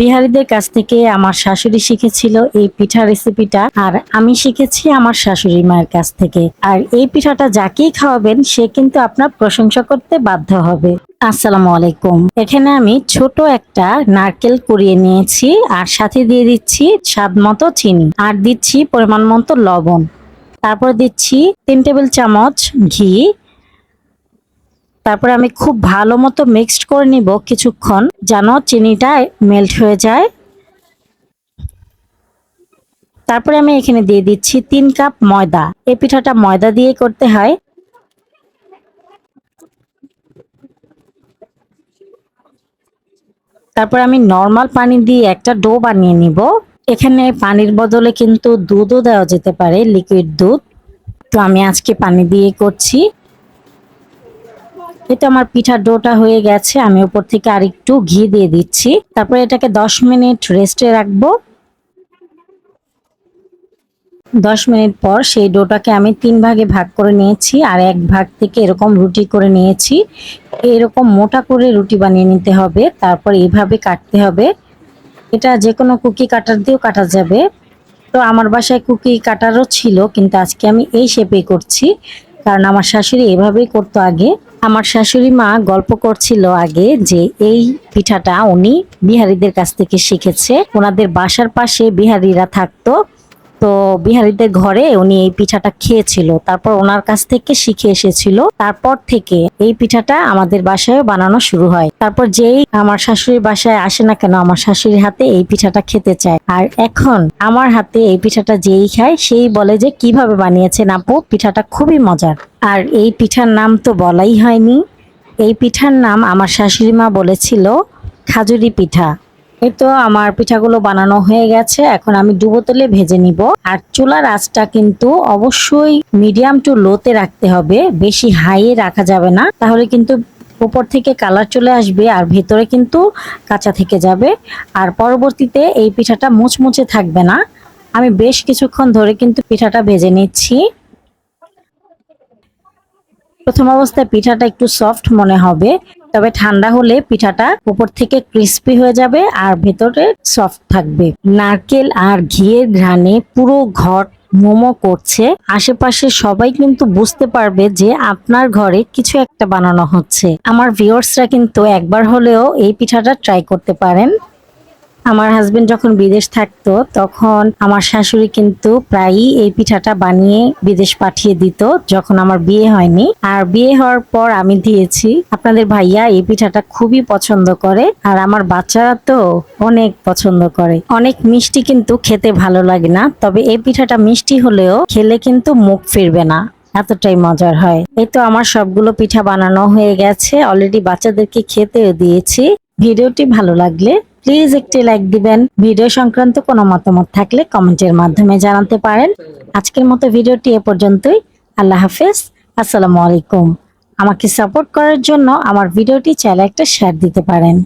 বিহারিদের কাছ থেকে আমার শাশুড়ি শিখেছিল এই পিঠা রেসিপিটা আর আমি শিখেছি আমার শাশুড়ি মায়ের কাছ থেকে। আর এই পিঠাটা যাকেই খাওয়াবেন, সে কিন্তু আপনার প্রশংসা করতে বাধ্য হবে। আসসালামু আলাইকুম। এখানে আমি ছোট একটা নারকেল কুড়িয়ে নিয়েছি, আর সাথে দিয়ে দিচ্ছি স্বাদ মতো চিনি, আর দিচ্ছি পরিমাণ মতো লবণ। তারপর দিচ্ছি তিন টেবিল চামচ ঘি তারপরে আমি খুব ভালো মতো মিক্সড করে নিব কিছুক্ষণ, যেন চিনিটা মেল্ট হয়ে যায়। তারপরে আমি এখানে দিয়ে দিচ্ছি তিন কাপ ময়দা। এই পিঠাটা ময়দা দিয়ে করতে হয়। তারপর আমি নর্মাল পানি দিয়ে একটা ডো বানিয়ে নিব। এখানে পানির বদলে কিন্তু দুধও দেওয়া যেতে পারে লিকুইড দুধ। তো আমি আজকে পানি দিয়ে করছি। এটা আমার পিঠার ডোটা হয়ে গেছে, আমি উপর থেকে আরেকটু ঘি দিয়ে দিচ্ছি। তারপর এটাকে দশ মিনিট রেস্টে রাখব। দশ মিনিট পর সেই ডোটাকে আমি তিন ভাগে ভাগ করে নিয়েছি, আর এক ভাগ থেকে এরকম রুটি করে নিয়েছি। এরকম মোটা করে রুটি বানিয়ে নিতে হবে, তারপর এইভাবে কাটতে হবে। এটা যে কোনো কুকি কাটার দিয়েও কাটা যাবে। তো আমার বাসায় কুকি কাটারও ছিল, কিন্তু আজকে আমি এই শেপেই করছি, কারণ আমার শাশুড়ি এভাবেই করতো আগে। আমার শাশুড়ি মা গল্প করছিল আগে যে এই পিঠাটা উনি বিহারীদের কাছ থেকে শিখেছে। ওনাদের বাসার পাশে বিহারীরা থাকতো। তো বিহারীদের ঘরে উনি এই পিঠাটা খেয়েছিল। তারপর ওনার কাছ থেকে শিখে এসেছিল। তারপর থেকে এই পিঠাটা আমাদের বাসায় বানানো শুরু হয়। তারপর যেই আমার শাশুড়ির বাসায় আসে না কেন, আমার শাশুড়ির হাতে এই পিঠাটা খেতে চায়। আর এখন আমার হাতে এই পিঠাটা যেই খায়, সেই বলে যে, কীভাবে বানিয়েছেন আপু? পিঠাটা খুবই মজার। আর এই পিঠার নাম তো বলাই হয়নি। এই পিঠার নাম আমার শাশুড়ি মা বলেছিল, খাজুরি পিঠা। তো আমার পিঠাগুলো বানানো হয়ে গেছে। এখন আমি ডুবো তেলে ভেজে নিব। আর চুলার আঁচটা কিন্তু অবশ্যই মিডিয়াম টু লোতে রাখতে হবে। বেশি হাইয়ে রাখা যাবে না। তাহলে কিন্তু উপর থেকে কালার চলে আসবে আর ভেতরে কিন্তু কাঁচা থেকে যাবে। আর পরবর্তীতে এই পিঠাটা মুচমুচে থাকবে না। আমি বেশ কিছুক্ষণ ধরে কিন্তু পিঠাটা ভেজে নিচ্ছি। প্রথম অবস্থায় পিঠাটা একটু সফট মনে হবে। তবে ঠান্ডা হলে পিঠাটা উপর থেকে ক্রিস্পি হয়ে যাবে আর ভেতরে সফট থাকবে। নারকেল আর ঘিয়ের ঘ্রাণে পুরো ঘর মোমো করছে। আশেপাশে সবাই কিন্তু বুঝতে পারবে যে আপনার ঘরে কিছু একটা বানানো হচ্ছে। আমার ভিউয়ার্সরা কিন্তু একবার হলেও এই পিঠাটা ট্রাই করতে পারেন। আমার হাজবেন্ড যখন বিদেশ থাকতো, তখন আমার শাশুড়ি কিন্তু প্রায়ই এই পিঠাটা বানিয়ে বিদেশ পাঠিয়ে দিত যখন আমার বিয়ে হয়নি। আর বিয়ে হওয়ার পর আমি দিয়েছি। আপনাদের ভাইয়া এই পিঠাটা খুবই পছন্দ করে, আর আমার বাচ্চারা তো অনেক পছন্দ করে। অনেক মিষ্টি কিন্তু খেতে ভালো লাগে না, তবে এই পিঠাটা মিষ্টি হলেও খেলে কিন্তু মুখ ফিরবে না। এতটাই মজার হয়। এই তো আমার সবগুলো পিঠা বানানো হয়ে গেছে। অলরেডি বাচ্চাদেরকে খেতেও দিয়েছি। ভিডিওটি ভালো লাগলে প্লিজ একটি লাইক দিবেন। ভিডিও সংক্রান্ত কোনো মতামত থাকলে কমেন্টের মাধ্যমে জানাতে পারেন। আজকের মতো ভিডিওটি এ পর্যন্তই। আল্লাহ হাফেজ। আসসালামু আলাইকুম। আমাকে সাপোর্ট করার জন্য আমার ভিডিওটি চাইলে একটা শেয়ার দিতে পারেন।